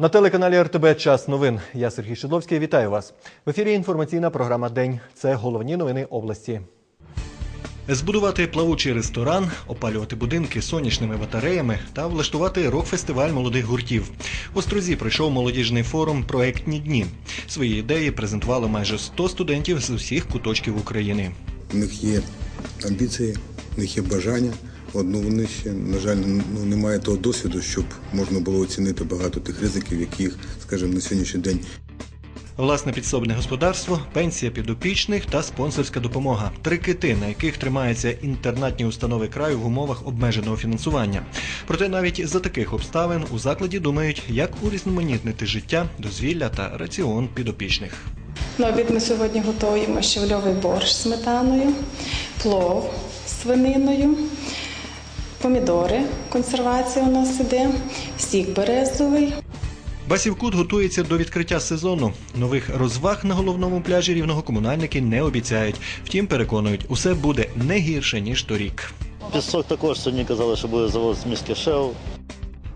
На телеканалі РТБ Час новин. Я Сергій Шидловський. Вітаю вас. В ефірі інформаційна програма День. Це головні новини області. Збудувати плавучий ресторан, опалювати будинки сонячними батареями та влаштувати рок-фестиваль молодих гуртів. В Острозі пройшов молодіжний форум Проектні дні. Свої ідеї презентували майже 100 студентів з усіх куточків України. У них є амбіції, у них є бажання. От, ну, вони ще, на жаль, ну, немає того досвіду, щоб можна було оцінити багато тих ризиків, яких, скажімо, на сьогоднішній день Власне підсобне господарство, пенсія підопічних та спонсорська допомога три кити, на яких тримаються інтернатні установи краю в умовах обмеженого фінансування. Проте навіть за таких обставин у закладі думають, як урізноманітнити життя, дозвілля та раціон підопічних. На обід ми сьогодні готуємо щавльовий борщ з сметаною, плов з свининою, помідори, консервація у нас іде, сік березовий. Басівкут готується до відкриття сезону. Нових розваг на головному пляжі рівного комунальники не обіцяють. Втім, переконують, усе буде не гірше ніж торік. Пісок також сьогодні казали, що буде завод з міськішев.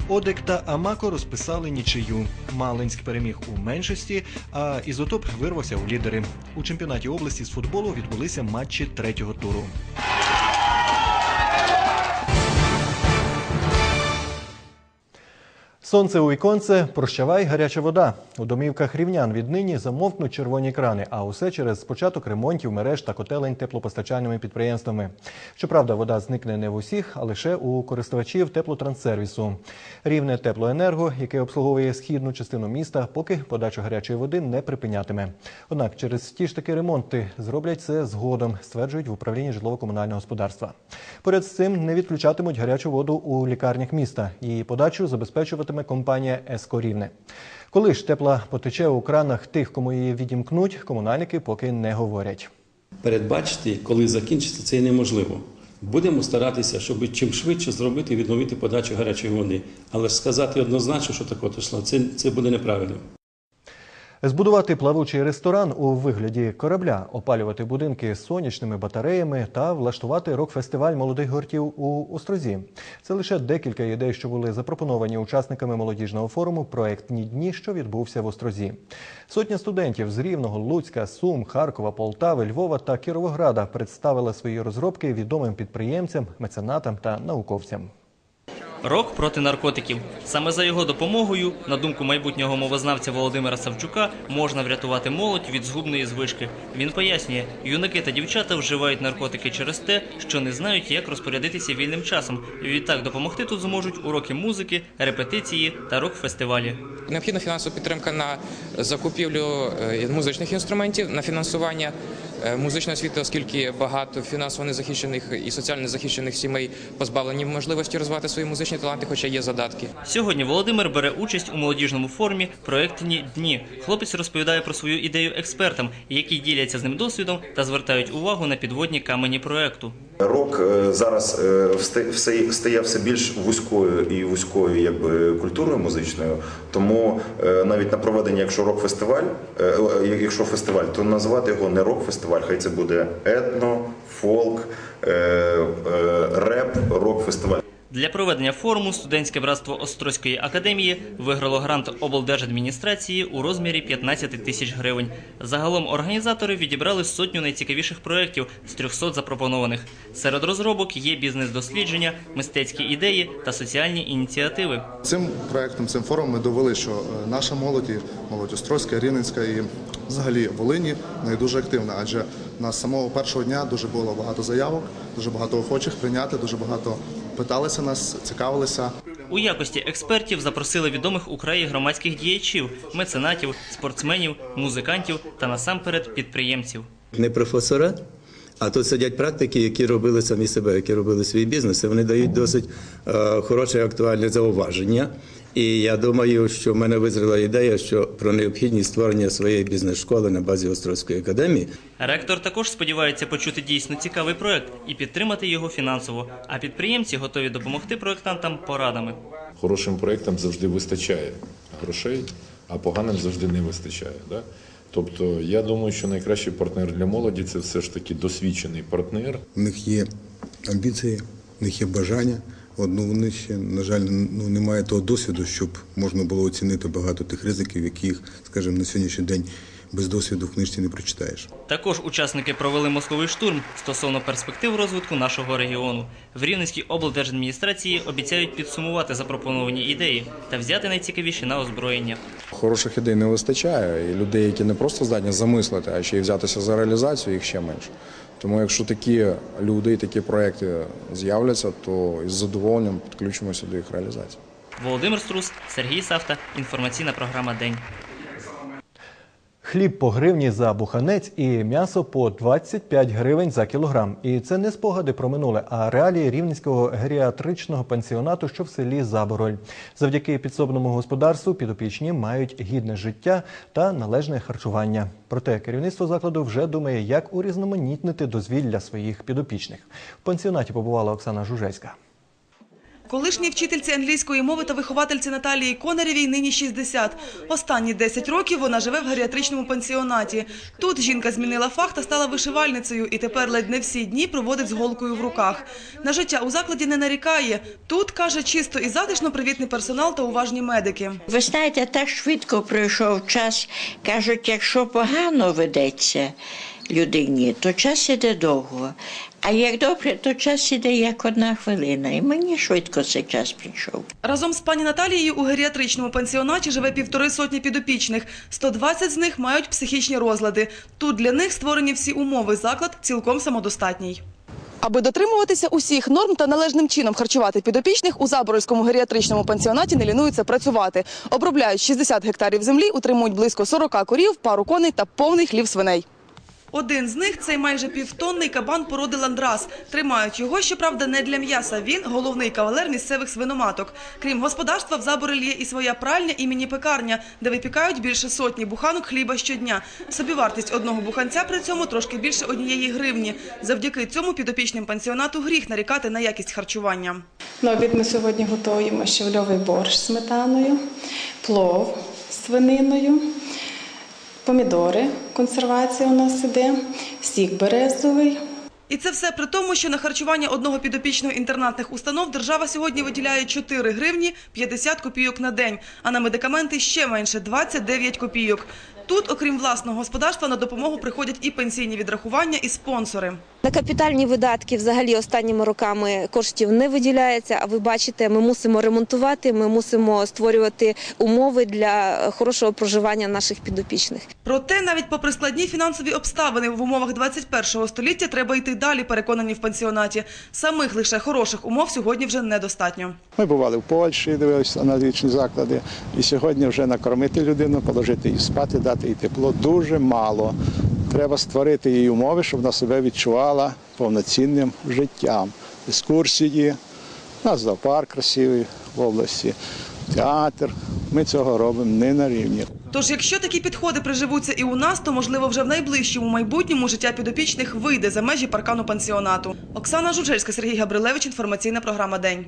Одек та Амако розписали нічию. Малинськ переміг у меншості, а Ізотоп вирвався у лідери. У чемпіонаті області з футболу відбулися матчі третього туру. Сонце у віконце, прощавай гаряча вода. У домівках рівнян віднині замовкнуть червоні крани, а усе через початок ремонтів мереж та котелень теплопостачальними підприємствами. Щоправда, вода зникне не в усіх, а лише у користувачів теплотранссервісу. Рівне теплоенерго, яке обслуговує східну частину міста, поки подачу гарячої води не припинятиме. Однак через ті ж таки ремонти зроблять це згодом, стверджують в управлінні житлово-комунального господарства. Поряд з цим не відключатимуть гарячу воду у лікарнях міста. Її подачу забезпечуватиме компанія «Еско Рівне». Коли ж тепла потече у кранах тих, кому її відімкнуть, комунальники поки не говорять. Передбачити, коли закінчиться, це неможливо. Будемо старатися, щоб чим швидше зробити і відновити подачу гарячої води. Але ж сказати однозначно, що таке йшло, це, це буде неправильно. Збудувати плавучий ресторан у вигляді корабля, опалювати будинки сонячними батареями та влаштувати рок-фестиваль молодих гуртів у Острозі. Це лише декілька ідей, що були запропоновані учасниками молодіжного форуму Проектні дні, що відбувся в Острозі. Сотня студентів з Рівного, Луцька, Сум, Харкова, Полтави, Львова та Кіровограда представили свої розробки відомим підприємцям, меценатам та науковцям. Рок проти наркотиків. Саме за його допомогою, на думку майбутнього мовознавця Володимира Савчука, можна врятувати молодь від згубної звички. Він пояснює, юнаки та дівчата вживають наркотики через те, що не знають, як розпорядитися вільним часом. Відтак допомогти тут зможуть уроки музики, репетиції та рок-фестивалі. Необхідна фінансова підтримка на закупівлю е, музичних інструментів, на фінансування е, освіта, оскільки багато фінансово незахищених і соціально незахищених сімей позбавлені можливості розвивати свої музичні таланти, хоча є задатки. Сьогодні Володимир бере участь у молодіжному форумі Проектні дні. Хлопець розповідає про свою ідею експертам, які діляться з ним досвідом та звертають увагу на підводні камені проекту. Рок е, зараз е, стає все більш вузькою і вузькою якби культурою музичною. Тому е, навіть на проведення, якщо рок-фестиваль, якщо фестиваль, то назвати його не рок-фестиваль, хай це буде етно, фолк, реп, рок-фестиваль. Для проведення форуму студентське братство Острозької академії виграло грант облдержадміністрації у розмірі 15 тисяч гривень. Загалом організатори відібрали сотню найцікавіших проєктів з 300 запропонованих. Серед розробок є бізнес-дослідження, мистецькі ідеї та соціальні ініціативи. Цим проектом, цим форумом ми довели, що е, наша молодь, молодь Острозька, Рівненська і взагалі Волині не дуже активна, адже на самого першого дня дуже було багато заявок, дуже багато охочих прийняти, дуже багато питалися нас, цікавилися. У якості експертів запросили відомих у краї громадських діячів, меценатів, спортсменів, музикантів та насамперед підприємців. не професора, а тут сидять практики, які робили самі себе, які робили свій бізнес. І вони дають досить е, хороше і актуальне зауваження. І я думаю, що в мене визріла ідея, що про необхідність створення своєї бізнес-школи на базі Острозької академії. Ректор також сподівається почути дійсно цікавий проект і підтримати його фінансово. А підприємці готові допомогти проектантам порадами. Хорошим проєктам завжди вистачає грошей, а поганим завжди не вистачає. Да? Тобто, я думаю, що найкращий партнер для молоді це все ж таки досвідчений партнер, У них є амбіції, у них є бажання. Одну вони ще, на жаль, ну, немає того досвіду, щоб можна було оцінити багато тих ризиків, яких, скажімо, на сьогоднішній день без досвіду в книжці не прочитаєш. Також учасники провели мозковий штурм стосовно перспектив розвитку нашого регіону. В Рівненській облдержадміністрації обіцяють підсумувати запропоновані ідеї та взяти найцікавіші на озброєння. Хороших ідей не вистачає, і людей, які не просто здатні замислити, а ще й взятися за реалізацію, їх ще менше. Тому якщо такі люди і такі проекти з'являться, то із задоволенням підключимося до їх реалізації. Володимир Струс, Сергій Савта. Інформаційна програма День. Хліб по гривні за буханець і м'ясо по 25 гривень за кілограм. І це не спогади про минуле, а реалії рівненського геріатричного пансіонату, що в селі Забороль. Завдяки підсобному господарству підопічні мають гідне життя та належне харчування. Проте керівництво закладу вже думає, як урізноманітнити дозвілля своїх підопічних. В пансіонаті побувала Оксана Жужельська. Колишній вчительці англійської мови та виховательці Наталії Конарєвій нині 60. Останні 10 років вона живе в геріатричному пансіонаті. Тут жінка змінила фах та стала вишивальницею і тепер ледь не всі дні проводить з голкою в руках. На життя у закладі не нарікає. Тут, каже, чисто і затишно привітний персонал та уважні медики. Ви знаєте, так швидко пройшов час. Кажуть, якщо погано ведеться людині, то час іде довго. А як добре, то час іде як одна хвилина. І мені швидко цей час прийшов. Разом з пані Наталією у геріатричному пансіонаті живе півтори сотні підопічних. 120 з них мають психічні розлади. Тут для них створені всі умови. Заклад цілком самодостатній. Аби дотримуватися усіх норм та належним чином харчувати підопічних, у Заборольському геріатричному пансіонаті не лінуються працювати. Обробляють 60 гектарів землі, утримують близько 40 корів, пару коней та повний хлів свиней. Один з них – цей майже півтонний кабан породи ландрас. Тримають його, щоправда, не для м'яса. Він – головний кавалер місцевих свиноматок. Крім господарства, в Заборелі є і своя пральня і міні-пекарня, де випікають більше сотні буханок хліба щодня. Собівартість одного буханця при цьому трошки більше однієї гривні. Завдяки цьому підопічним пансіонату гріх нарікати на якість харчування. На обід ми сьогодні готуємо щавльовий борщ з сметаною, плов з свининою, помідори, консервація у нас іде, сік березовий. І це все при тому, що на харчування одного підопічного інтернатних установ держава сьогодні виділяє 4 гривні 50 копійок на день, а на медикаменти ще менше – 29 копійок. Тут, окрім власного господарства, на допомогу приходять і пенсійні відрахування, і спонсори. На капітальні видатки взагалі останніми роками коштів не виділяється. А ви бачите, ми мусимо ремонтувати, ми мусимо створювати умови для хорошого проживання наших підопічних. Проте, навіть попри складні фінансові обставини в умовах 21-го століття, треба йти далі, переконані в пансіонаті. Самих лише хороших умов сьогодні вже недостатньо. Ми бували в Польщі, дивилися аналітичні заклади. І сьогодні вже накормити людину, положити їй спати, дати їй тепло дуже мало. Треба створити їй умови, щоб вона себе відчувала повноцінним життям. Екскурсії, у нас зоопарк красивий в області, театр. Ми цього робимо не на рівні. Тож, якщо такі підходи приживуться і у нас, то можливо вже в найближчому майбутньому життя підопічних вийде за межі паркану пансіонату. Оксана Жуджельська, Сергій Габрилевич. Інформаційна програма День.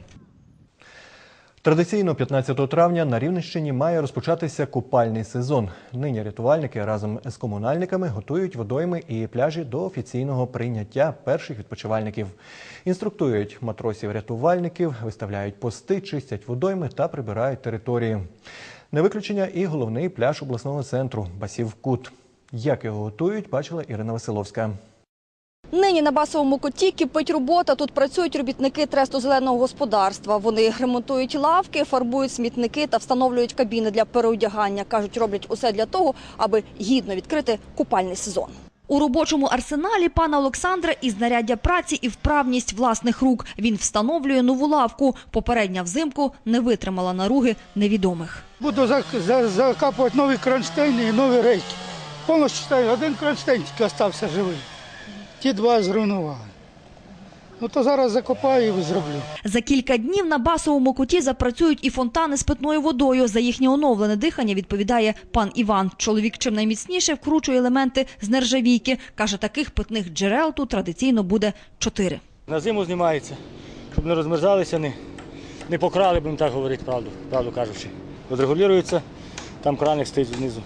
Традиційно 15 травня на Рівненщині має розпочатися купальний сезон. Нині рятувальники разом з комунальниками готують водойми і пляжі до офіційного прийняття перших відпочивальників. Інструктують матросів-рятувальників, виставляють пости, чистять водойми та прибирають території. Не виключення і головний пляж обласного центру Басів Кут. Як його готують, бачила Ірина Василовська. Нині на басовому коті кипить робота. Тут працюють робітники тресту зеленого господарства. Вони ремонтують лавки, фарбують смітники та встановлюють кабіни для переодягання. Кажуть, роблять усе для того, аби гідно відкрити купальний сезон. У робочому арсеналі пана Олександра і знаряддя праці, і вправність власних рук. Він встановлює нову лавку. Попередня взимку не витримала наруги невідомих. Буду зак- закапувати нові кронштейни і нові рейки. Повністю один кронштейн тільки залишився живий. Ті два зруйнували. Ну то зараз закопаю і зроблю. За кілька днів на басовому куті запрацюють і фонтани з питною водою. За їхнє оновлене дихання відповідає пан Іван. Чоловік чим найміцніше вкручує елементи з нержавійки. Каже, таких питних джерел тут традиційно буде чотири. На зиму знімається, щоб не розмерзалися, не, не покрали, будемо так говорити, правду, правду кажучи. Відрегулюється, там краник стоїть знизу.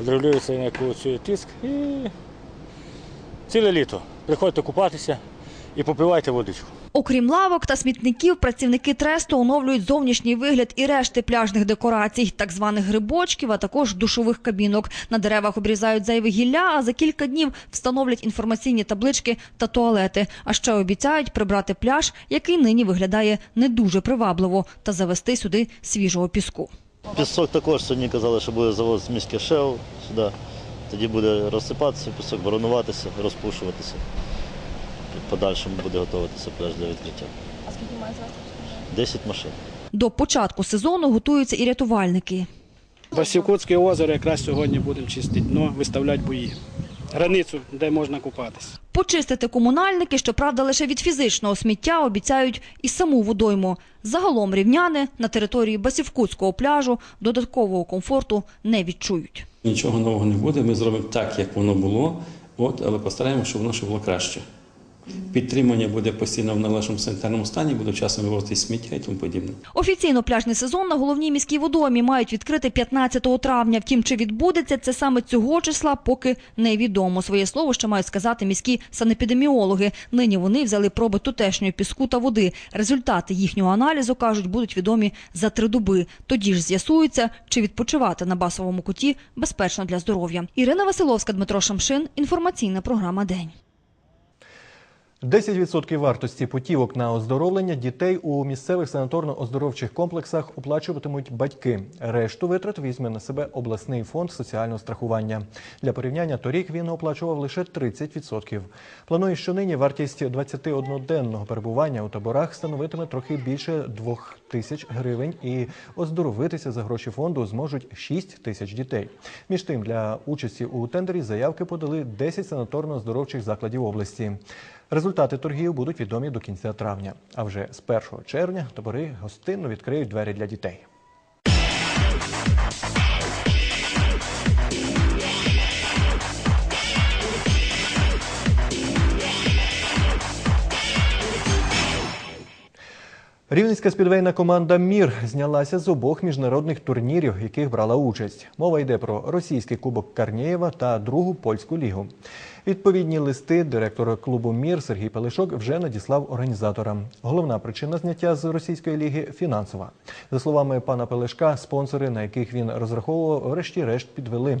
Відрегулюється на яку тиск і ціле літо. Приходьте купатися і попивайте водичку. Окрім лавок та смітників, працівники тресту оновлюють зовнішній вигляд і решти пляжних декорацій, так званих грибочків, а також душових кабінок. На деревах обрізають зайве гілля, а за кілька днів встановлять інформаційні таблички та туалети. А ще обіцяють прибрати пляж, який нині виглядає не дуже привабливо, та завести сюди свіжого піску. Пісок також сьогодні казали, що буде завоз міське шел сюди. Тоді буде розсипатися пісок, боронуватися, розпушуватися. В подальшому буде готуватися пляж для відкриття. А скільки має завтра? 10 машин. До початку сезону готуються і рятувальники. Басівкутське озеро якраз сьогодні будемо чистити дно, виставляти бої. Границю, де можна купатися. Почистити комунальники, щоправда, лише від фізичного сміття обіцяють і саму водойму. Загалом рівняни на території Басівкутського пляжу додаткового комфорту не відчують. Нічого нового не буде. Ми зробимо так, як воно було, от, але постараємося, щоб воно ще було краще. Підтримання буде постійно в належному санітарному стані, буде вчасно вивозити сміття і тому подібне. Офіційно пляжний сезон на головній міській водоймі мають відкрити 15 травня. Втім, чи відбудеться це саме цього числа, поки невідомо. Своє слово ще мають сказати міські санепідеміологи. Нині вони взяли проби тутешньої піску та води. Результати їхнього аналізу кажуть, будуть відомі за три доби. Тоді ж з'ясується, чи відпочивати на басовому куті безпечно для здоров'я. Ірина Василовська, Дмитро Шамшин. Інформаційна програма День. 10% вартості путівок на оздоровлення дітей у місцевих санаторно-оздоровчих комплексах оплачуватимуть батьки. Решту витрат візьме на себе обласний фонд соціального страхування. Для порівняння торік він оплачував лише 30%. Планує, що нині вартість 21-денного перебування у таборах становитиме трохи більше 2 тисяч гривень, і оздоровитися за гроші фонду зможуть 6 тисяч дітей. Між тим, для участі у тендері заявки подали 10 санаторно-оздоровчих закладів області. Результати торгів будуть відомі до кінця травня. А вже з 1 червня табори гостинно відкриють двері для дітей. Рівненська спідвейна команда Мір знялася з обох міжнародних турнірів, в яких брала участь. Мова йде про російський кубок Карнєєва та другу польську лігу. Відповідні листи директора клубу Мір Сергій Пелишок вже надіслав організаторам. Головна причина зняття з російської ліги фінансова. За словами пана Пелешка, спонсори, на яких він розраховував, врешті-решт підвели.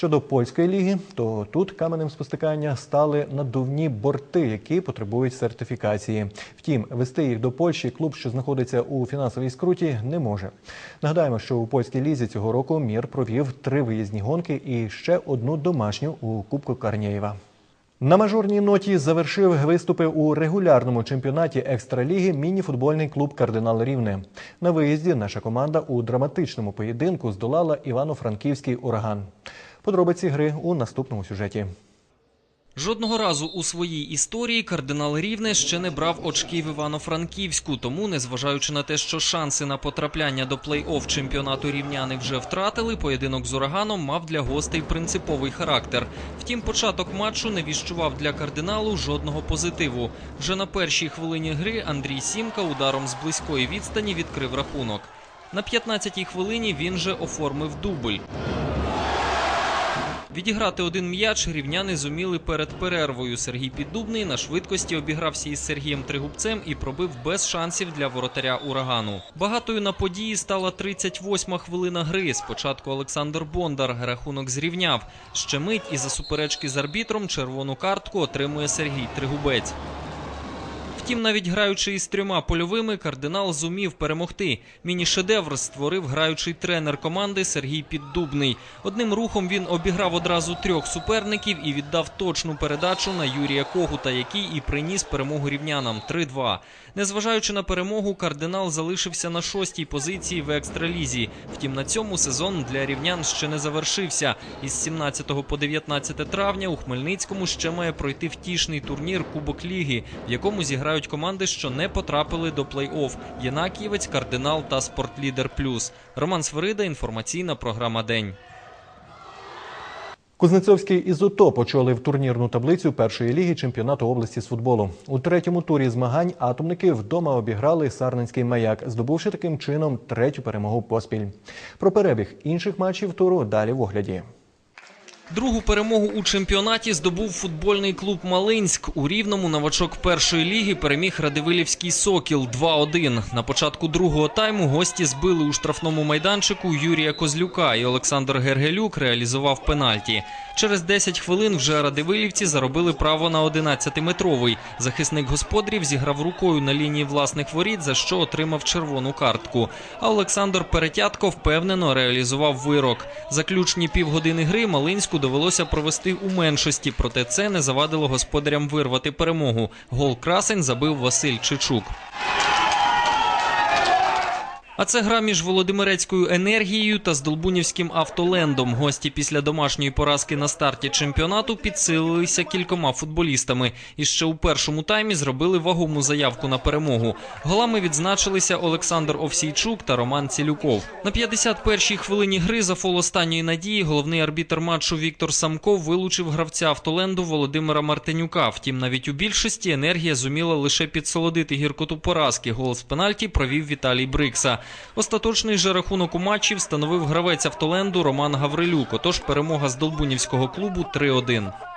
Щодо польської ліги, то тут каменем спостикання стали надувні борти, які потребують сертифікації. Втім, вести їх до Польщі клуб, що знаходиться у фінансовій скруті, не може. Нагадаємо, що у польській лізі цього року мір провів три виїзні гонки і ще одну домашню у Кубку Карнєєва. На мажорній ноті завершив виступи у регулярному чемпіонаті екстраліги міні-футбольний клуб Кардинал Рівне. На виїзді наша команда у драматичному поєдинку здолала Івано-Франківський ураган. Подробиці гри у наступному сюжеті. Жодного разу у своїй історії кардинал Рівне ще не брав очки в Івано-Франківську. Тому, незважаючи на те, що шанси на потрапляння до плей-офф чемпіонату рівняни вже втратили, поєдинок з ураганом мав для гостей принциповий характер. Втім, початок матчу не віщував для кардиналу жодного позитиву. Вже на першій хвилині гри Андрій Сімка ударом з близької відстані відкрив рахунок. На 15-й хвилині він же оформив дубль. Відіграти один м'яч рівняни зуміли перед перервою. Сергій Піддубний на швидкості обігрався із Сергієм Тригубцем і пробив без шансів для воротаря урагану. Багатою на події стала 38-ма хвилина гри. Спочатку Олександр Бондар рахунок зрівняв. Ще мить і за суперечки з арбітром червону картку отримує Сергій Тригубець. Втім, навіть граючи із трьома польовими, кардинал зумів перемогти. Міні-шедевр створив граючий тренер команди Сергій Піддубний. Одним рухом він обіграв одразу трьох суперників і віддав точну передачу на Юрія Когута, який і приніс перемогу рівнянам 3-2. Незважаючи на перемогу, кардинал залишився на шостій позиції в екстралізі. Втім, на цьому сезон для рівнян ще не завершився. Із 17 по 19 травня у Хмельницькому ще має пройти втішний турнір Кубок Ліги, в якому зіграють команди, що не потрапили до плей-офф – Єнакієвець, Кардинал та Спортлідер Плюс. Роман Сверида, інформаційна програма «День». Кузнецовський ізотоп очолив турнірну таблицю першої ліги чемпіонату області з футболу. У третьому турі змагань атомники вдома обіграли Сарненський маяк, здобувши таким чином третю перемогу поспіль. Про перебіг інших матчів туру далі в огляді. Другу перемогу у чемпіонаті здобув футбольний клуб Малинськ. У Рівному новачок першої ліги переміг Радивилівський Сокіл 2-1. На початку другого тайму гості збили у штрафному майданчику Юрія Козлюка і Олександр Гергелюк реалізував пенальті. Через 10 хвилин вже радивилівці заробили право на 11-метровий. Захисник господарів зіграв рукою на лінії власних воріт, за що отримав червону картку. А Олександр Перетятко впевнено реалізував вирок. Заключні півгодини гри Малинську довелося провести у меншості, проте це не завадило господарям вирвати перемогу. Гол красень забив Василь Чичук. А це гра між Володимирецькою енергією та Здолбунівським автолендом. Гості після домашньої поразки на старті чемпіонату підсилилися кількома футболістами. І ще у першому таймі зробили вагому заявку на перемогу. Голами відзначилися Олександр Овсійчук та Роман Цілюков. На 51-й хвилині гри за фол останньої надії головний арбітр матчу Віктор Самков вилучив гравця автоленду Володимира Мартинюка. Втім, навіть у більшості енергія зуміла лише підсолодити гіркоту поразки. Гол з пенальті провів Віталій Брикса. Остаточний же рахунок у матчі встановив гравець автоленду Роман Гаврилюк. Отож перемога з Долбунівського клубу 3-1.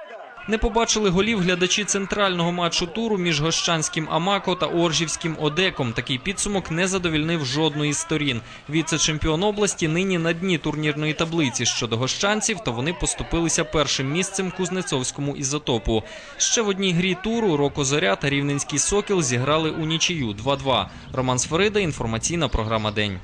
Не побачили голів глядачі центрального матчу туру між Гощанським Амако та Оржівським Одеком. Такий підсумок не задовільнив жодної з сторін. Віце-чемпіон області нині на дні турнірної таблиці. Щодо гощанців, то вони поступилися першим місцем Кузнецовському ізотопу. Ще в одній грі туру Роко Зоря та Рівненський Сокіл зіграли у нічию 2-2. Роман Сферида, інформаційна програма День.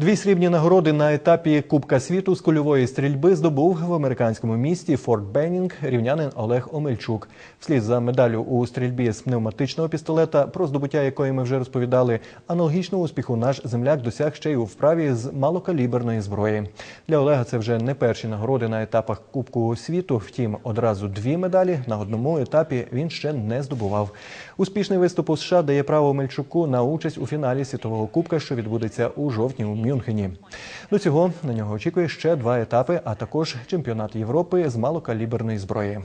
Дві срібні нагороди на етапі Кубка світу з кульової стрільби здобув в американському місті Форт Беннінг рівнянин Олег Омельчук. Вслід за медаллю у стрільбі з пневматичного пістолета, про здобуття якої ми вже розповідали, аналогічного успіху наш земляк досяг ще й у вправі з малокаліберної зброї. Для Олега це вже не перші нагороди на етапах Кубку світу. Втім, одразу дві медалі на одному етапі він ще не здобував. Успішний виступ у США дає право Мельчуку на участь у фіналі світового кубка, що відбудеться у жовтні у Мюнхені. До цього на нього очікує ще два етапи, а також чемпіонат Європи з малокаліберної зброї.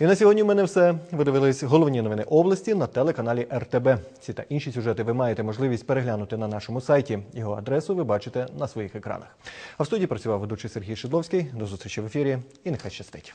І на сьогодні в мене все. Ви дивились головні новини області на телеканалі РТБ. Ці та інші сюжети ви маєте можливість переглянути на нашому сайті. Його адресу ви бачите на своїх екранах. А в студії працював ведучий Сергій Шидловський. До зустрічі в ефірі і нехай щастить.